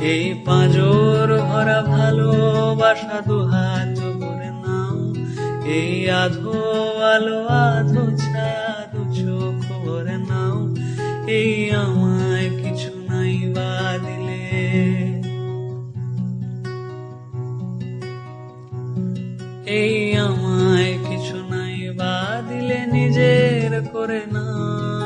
এই পাঁজর ভরা ভালোবাসা দুহাত করে নাও। এই আধো আলো, আধো ছাদু চোখ ভরে নাও। এই আমায় কিছু নাই বা দিলে। এই আমায় কিছু নাই বা দিলে নিজের করে নাও।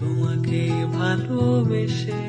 তোমাকে ভালোবেসে